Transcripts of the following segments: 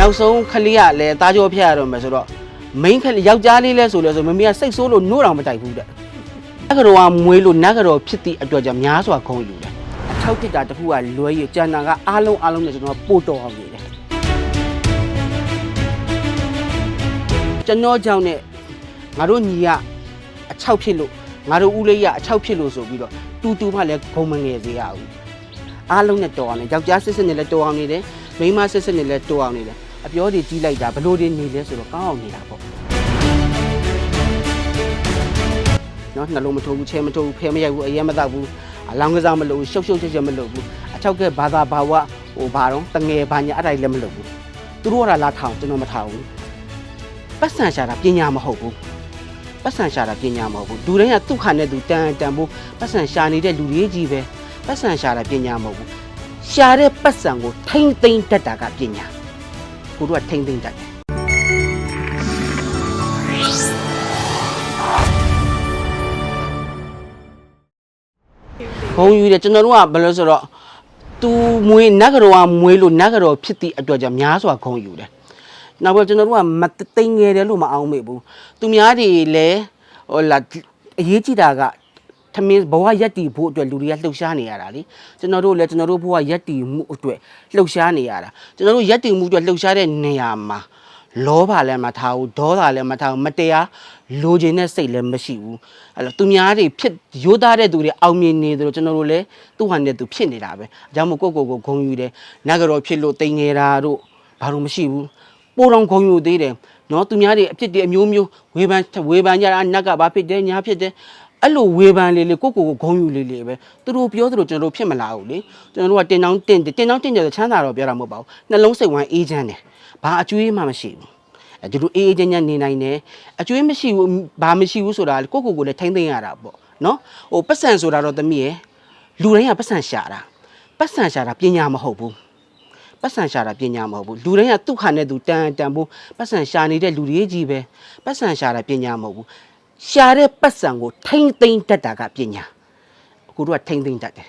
နောက်ဆုံးခလေးကလည်းတားကြောဖျက်ရတော့မယ်ဆိုတော့ main ခလေးယောက်ျားလေးလဲဆိုလဲဆိုမမေကစိတ်ဆိုးလို့နှိုးတော်မတိုက်ဘူးတဲ့နဂရောကမွေးလို့နဂရောဖြစ်သည့်အတွက်ကြောင့်များစွာခုံယူတယ်အထောက်တစ်တာတစ်ခုကလွဲရကျန်တာကအားလုံးအားလုံးနဲ့ကျွန်တော်ပို့တော်အောင်နေတယ်ကျွန်တော်ကြောင့်နဲ့ငါတို့ညီကအချောက်ဖြစ်လို့ငါတို့ဦးလေးရအချောက်ဖြစ်လို့ဆိုပြီးတော့တူတူမှလည်းဂုံမငယ်စေရဘူးအားလုံးနဲ့တော်အောင်နေယောက်ျားစစ်စစ်နဲ့လည်းတော်အောင်နေတယ်မိန်းမစစ်စစ်နဲ့လည်းတော်အောင်နေတယ် အပြောတွေကြီးလိုက်တာဘလို့တွေနေလဲဆိုတော့ကောင်းအောင်နေတာပေါ့နော်နှလုံးမထိုးဘူးချဲမထိုးဘူးဖဲမရိုက်ဘူးအရင်မတောက်ဘူးအလောင်းကစားမလုပ်ဘူးရှုပ်ရှုပ်ချက်ချက်မလုပ်ဘူးအချောက်ကဘာသာဘာဝဟိုဘာတော့တငယ်ဘာညာအဲ့ဒါကြီးလည်းမလုပ်ဘူးသူတို့ကလာထောင်ကျွန်တော်မထောင်ဘူးပတ်စံရှာတာပညာမဟုတ်ဘူးပတ်စံရှာတာပညာမဟုတ်ဘူးလူတိုင်းကသူ့ခါနဲ့သူတန်တန်ဖို့ပတ်စံရှာနေတဲ့လူတွေကြီးပဲပတ်စံရှာတာပညာမဟုတ်ဘူးရှာတဲ့ပတ်စံကိုထိမ့်သိမ့်တတ်တာကပညာ ကိုတို့ကထိမ့်သိမ့်တတ်တယ်ဂုံယူတယ်ကျွန်တော်တို့ကဘယ်လိုဆိုတော့သူမွေးနဂရောကမွေးလို့နဂရောဖြစ်သည့်အတွက်ကြောင့်များစွာဂုံယူတယ်။နောက်ပြီးကျွန်တော်တို့ကမသိငယ်တယ်လို့မအောင်မေ့ဘူး။သူများတွေလည်းဟိုလာအရေးကြီးတာက ထမင်းဘဝရက်တီဖို့အတွက်လူတွေကလှုပ်ရှားနေရတာလေကျွန်တော်တို့လည်းကျွန်တော်တို့ဘဝရက်တီမှုအတွက်လှုပ်ရှားနေရတာကျွန်တော်တို့ရက်တီမှုအတွက်လှုပ်ရှားတဲ့နေရာမှာလောဘလည်းမထားဘူးဒေါသလည်းမထားဘူးမတရားလိုချင်တဲ့စိတ်လည်းမရှိဘူးအဲ့တော့သူများတွေဖြစ်ရိုးသားတဲ့သူတွေအောင်မြင်နေတယ်လို့ကျွန်တော်တို့လည်းသူ့ဟာနဲ့သူဖြစ်နေတာပဲအကြောင်းမို့ကိုယ့်ကိုယ်ကိုဂုံယူတယ်နဂရောဖြစ်လို့တိမ်ငယ်တာတို့ဘာလို့မရှိဘူးပိုးတော်ဂုံယူသေးတယ်နော်သူများတွေအဖြစ်တွေအမျိုးမျိုးဝေဖန်ဝေဖန်ကြတာနတ်ကဘာဖြစ်တယ်ညာဖြစ်တယ် အဲ့လိုဝေဖန်လေးလေးကိုယ့်ကိုယ်ကိုဂုံယူလေးလေးပဲသူတို့ပြောသလိုကျွန်တော်တို့ဖြစ်မလာဘူးလေကျွန်တော်တို့ကတင်တောင်းတင်တင်တောင်းတင်ကြချမ်းသာတော့ပြောတာမဟုတ်ပါဘူးနှလုံးစိတ်ဝမ်းအေးချမ်းတယ်ဘာအကျွေးမှမရှိဘူးအဲဒီလိုအေးအေးချမ်းချမ်းနေနိုင်တယ်အကျွေးမရှိဘူးဘာမရှိဘူးဆိုတာကိုယ့်ကိုယ်ကိုယ်လည်းထိမ့်သိမ့်ရတာပေါ့နော်ဟိုပတ်စံဆိုတာတော့သမီးရယ်လူတိုင်းကပတ်စံရှာတာပတ်စံရှာတာပညာမဟုတ်ဘူးပတ်စံရှာတာပညာမဟုတ်ဘူးလူတိုင်းကသူ့ခါနဲ့သူတန်တန်ဖို့ပတ်စံရှာနေတဲ့လူတွေကြီးပဲပတ်စံရှာတာပညာမဟုတ်ဘူး ရှာတဲ့ပတ်စံကိုထိမ့်သိမ့်တတ်တာကပညာအခုတို့ကထိမ့်သိမ့်တတ်တယ်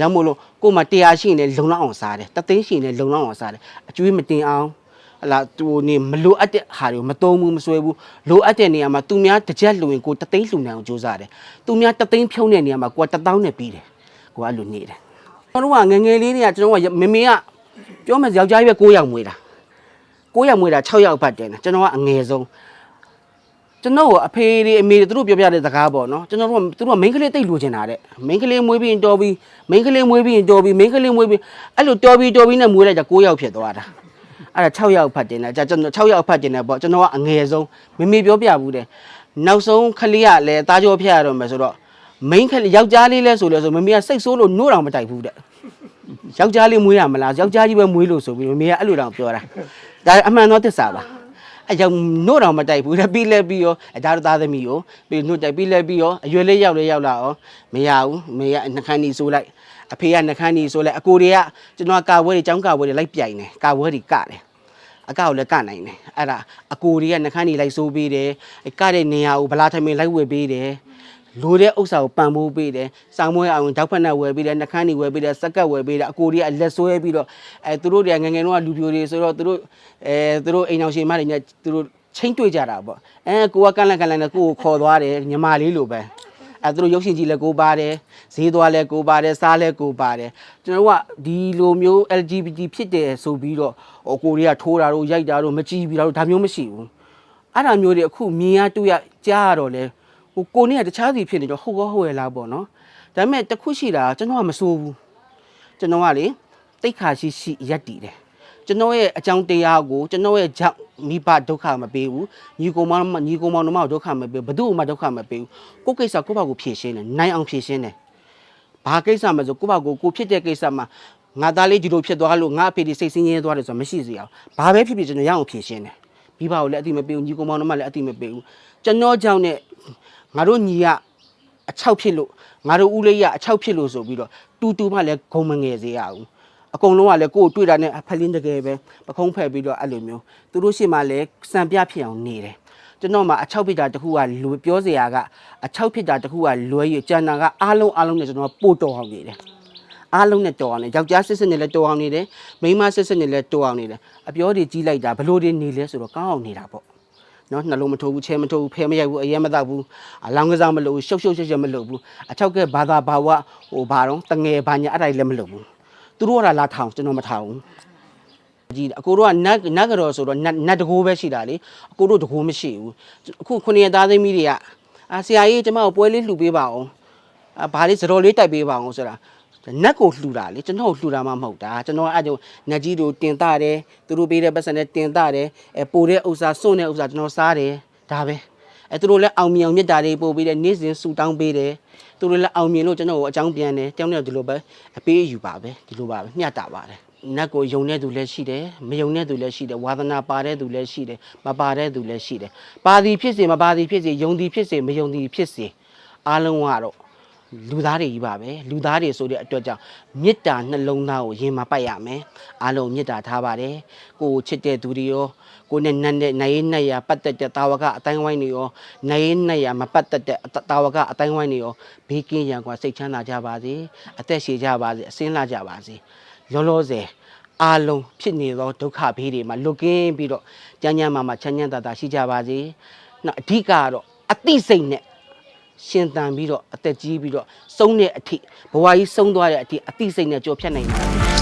ရမို့လို့ကိုယ်မှာတရားရှိရင်လည်းလုံလောက်အောင်စားတယ်တသိန်းရှိရင်လည်းလုံလောက်အောင်စားတယ်အကျွေးမတင်အောင်ဟလာသူနေမလိုအပ်တဲ့ဟာတွေကိုမသုံးဘူးမဆွဲဘူးလိုအပ်တဲ့နေရာမှာသူများတစ်ချက်လူရင်ကိုတသိန်းလှူနိုင်အောင်ကြိုးစားတယ်သူများတသိန်းဖြုံးတဲ့နေရာမှာကိုကတစ်သောင်းနဲ့ပြီးတယ်ကိုကအဲ့လိုနေတယ်ကျွန်တော်တို့ကငယ်ငယ်လေးတွေကကျွန်တော်ကမမေကပြောမယ်ယောက်ျားကြီးပဲ9ယောက်မွေးတာ9ယောက်မွေးတာ6ယောက်ဖတ်တယ်နော်ကျွန်တော်ကအငယ်ဆုံး ကျွန်တော်ကအဖေတွေအမေတွေသူတို့ပြောပြတဲ့စကားပေါ့နော်ကျွန်တော်တို့ကသူတို့ကမိန်းကလေးတိတ်လိုချင်တာတဲ့မိန်းကလေးမွေးပြီးရင်တော်ပြီးမိန်းကလေးမွေးပြီးရင်တော်ပြီးမိန်းကလေးမွေးပြီးအဲ့လိုတော်ပြီးတော်ပြီးနဲ့မွေးလိုက်ကြ9ယောက်ဖြစ်သွားတာအဲ့ဒါ6ယောက်ဖတ်တင်တယ်ကြာကျွန်တော်6ယောက်ဖတ်တင်တယ်ပေါ့ကျွန်တော်ကအငယ်ဆုံးမမေပြောပြဘူးတယ်နောက်ဆုံးခလေးကလည်းတားကြောဖျက်ရတော့မယ်ဆိုတော့ main ခလေးယောက်ျားလေးလဲဆိုလဲဆိုမမေကစိတ်ဆိုးလို့နှိုးတော်မတိုက်ဘူးတဲ့ယောက်ျားလေးမွေးရမလားယောက်ျားကြီးပဲမွေးလို့ဆိုပြီးမမေကအဲ့လိုတောင်ပြောတာဒါအမှန်တော့သစ္စာပါ အကြောင်းနှိုးတော်မတိုက်ဘူးတဲ့ပြီးလဲပြီးရောအဒါတော့သားသမီးကိုပြီးနှုတ်တိုက်ပြီးလဲပြီးရောအရွယ်လေးရောက်လဲရောက်လာရောမရဘူးမေကနှခမ်းနီဆိုးလိုက်အဖေကနှခမ်းနီဆိုးလိုက်အကိုတွေကကျွန်တော်ကကာဝဲတွေចောင်းကာဝဲတွေလိုက်ပြိုင်တယ်ကာဝဲတွေကတယ်အကောက်လည်းကနိုင်တယ်အဲ့ဒါအကိုတွေကနှခမ်းနေလိုက်စိုးပေးတယ်ကတဲ့နေရာကိုဗလာထမင်းလိုက်ဝယ်ပေးတယ် လိုတဲ့ဥစ္စာကိုပံ့ပိုးပေးတယ်စောင်းမွေးအောင်ဓာတ်ဖက်နဲ့ဝယ်ပေးတယ်နှခမ်းနေဝယ်ပေးတယ်စက်ကတ်ဝယ်ပေးတယ်အကိုတွေကအလက်ဆွဲပြီးတော့အဲသူတို့တွေကငယ်ငယ်တော့လူပြိုတွေဆိုတော့သူတို့အဲသူတို့အိမ်အောင်ရှင်မတွေနဲ့သူတို့ချင်းတွေ့ကြတာပေါ့အဲကိုကကန့်လန့်ကန့်လန့်နဲ့ကိုကိုခေါ်သွားတယ်ညီမလေးလိုပဲအဲသူတို့ရုပ်ရှင်ကြီးလည်းကိုပါတယ်ဈေးသွားလည်းကိုပါတယ်စားလည်းကိုပါတယ်ကျွန်တော်တို့ကဒီလိုမျိုး LGBT ဖြစ်တယ်ဆိုပြီးတော့ဟိုကိုတွေကထိုးတာတို့ရိုက်တာတို့မကြည့်ပြီးတာတို့ဒါမျိုးမရှိဘူးအဲ့ဒါမျိုးတွေအခုမြင်ရတွေ့ရကြားရတော့လေ ဟိုကိုနေကတခြားစီဖြစ်နေတော့ဟုတ်ကောဟုတ်ရလားပေါ့နော်ဒါပေမဲ့တစ်ခုရှိတာကျွန်တော်ကမစိုးဘူးကျွန်တော်ကလေတိတ်ခါရှိရှိရက်တည်တယ်ကျွန်တော်ရဲ့အကြောင်းတရားကိုကျွန်တော်ရဲ့ကြောင့်မိဘဒုက္ခမပေးဘူးညီကောင်မညီကောင်မောင်တို့မှဒုက္ခမပေးဘူးဘယ်သူမှဒုက္ခမပေးဘူးကိုယ့်ကိစ္စကိုယ့်ဘာကိုဖြေရှင်းတယ်နိုင်အောင်ဖြေရှင်းတယ်ဘာကိစ္စမဆိုကိုယ့်ဘာကိုကိုဖြစ်တဲ့ကိစ္စမှာငါသားလေးဒီလိုဖြစ်သွားလို့ငါအဖေဒီစိတ်ဆင်းရဲသွားတယ်ဆိုတာမရှိစေအောင်ဘာပဲဖြစ်ဖြစ်ကျွန်တော်ရအောင်ဖြေရှင်းတယ် မိဘကိုလည်းအတိမပေးဘူးညီကောင်မောင်တို့မှလည်းအတိမပေးဘူးကျွန်တော်ကြောင့်နဲ့ငါတို့ညီကအချောက်ဖြစ်လို့ငါတို့ဦးလေးရအချောက်ဖြစ်လို့ဆိုပြီးတော့တူတူမှလည်းဂုံမငယ်စေရအောင်အကုန်လုံးကလည်းကိုယ်တွေ့တာနဲ့ဖလင်းတကယ်ပဲပခုံးဖက်ပြီးတော့အဲ့လိုမျိုးသူတို့ရှိမှလည်းစံပြဖြစ်အောင်နေတယ်ကျွန်တော်မှာအချောက်ဖြစ်တာတစ်ခုကလူပြောစရာကအချောက်ဖြစ်တာတစ်ခုကလွဲရကျန်တာကအားလုံးအားလုံးနဲ့ကျွန်တော်ပို့တော်အောင်နေတယ် အားလုံးနဲ့တော်အောင်နေယောက်ျားစစ်စစ်နဲ့လည်းတော်အောင်နေတယ်မိန်းမစစ်စစ်နဲ့လည်းတော်အောင်နေတယ်အပြောတွေကြီးလိုက်တာဘလို့တွေနေလဲဆိုတော့ကောင်းအောင်နေတာပေါ့နော်နှလုံးမထိုးဘူးချဲမထိုးဘူးဖဲမရိုက်ဘူးအရဲမတောက်ဘူးအလောင်းကစားမလုပ်ဘူးရှုပ်ရှုပ်ရှက်ရှက်မလုပ်ဘူးအချောက်ကဲဘာသာဘာဝဟိုဘာတော့တငယ်ဘာညာအဲ့ဒါကြီးလည်းမလုပ်ဘူးသူတို့ကလာထောင်ကျွန်တော်မထောင်ဘူးကြည့်အကိုတို့ကနတ်နတ်ကတော်ဆိုတော့နတ်နတ်တကိုးပဲရှိတာလေအကိုတို့တကိုးမရှိဘူးအခုခုနှစ်ရက်သားသမီးတွေကအာဆရာကြီးကျမကိုပွဲလေးလှူပေးပါအောင်အာဘာလေးစတော်လေးတိုက်ပေးပါအောင်ဆိုတာ နတ်ကိုလှူတာလေကျွန်တော်လှူတာမှမဟုတ်တာကျွန်တော်အဲ့ဒါနတ်ကြီးတို့တင်တာတယ်သူတို့ပေးတဲ့ပတ်စံနဲ့တင်တာတယ်အဲပိုတဲ့ဥစ္စာစွန့်တဲ့ဥစ္စာကျွန်တော်စားတယ်ဒါပဲအဲသူတို့လည်းအောင်မြင်အောင်မြတ်တာတွေပို့ပေးတယ်နေ့စဉ်ဆူတောင်းပေးတယ်သူတို့လည်းအောင်မြင်လို့ကျွန်တော်ကိုအကြောင်းပြန်တယ်တောင်းတယ်ဒီလိုပဲအပေးအယူပါပဲဒီလိုပါပဲမျှတာပါတယ်နတ်ကိုယုံတဲ့သူလည်းရှိတယ်မယုံတဲ့သူလည်းရှိတယ်ဝါသနာပါတဲ့သူလည်းရှိတယ်မပါတဲ့သူလည်းရှိတယ်ပါသည်ဖြစ်စေမပါသည်ဖြစ်စေယုံသည်ဖြစ်စေမယုံသည်ဖြစ်စေအားလုံးကတော့ လူသားတွေကြီးပါပဲလူသားတွေဆိုတဲ့အတွက်ကြောင့်မေတ္တာနှလုံးသားကိုရင်မပိုက်ရမယ်အားလုံးမေတ္တာထားပါတယ်ကိုကိုချစ်တဲ့သူတွေရောကိုနဲ့နတ်နဲ့နိုင်နဲ့ရပတ်သက်တဲ့တာဝကအတိုင်းဝိုင်းတွေရောနိုင်နဲ့ရမပတ်သက်တဲ့တာဝကအတိုင်းဝိုင်းတွေရောဘေးကင်းရန်ကွာစိတ်ချမ်းသာကြပါစေအသက်ရှည်ကြပါစေအစင်းလာကြပါစေလောလောဆယ်အားလုံးဖြစ်နေသောဒုက္ခဘေးတွေမှာလွတ်ကင်းပြီးတော့ကျမ်းကျမ်းမာမာချမ်းချမ်းသာသာရှိကြပါစေ။နောက်အဓိကကတော့အသိစိတ်နဲ့ ရှင်သန်ပြီးတော့အသက်ကြီးပြီးတော့ဆုံးတဲ့အထိဘဝကြီးဆုံးသွားတဲ့အထိအသိစိတ်နဲ့ကြော်ဖြတ်နိုင်ပါစေ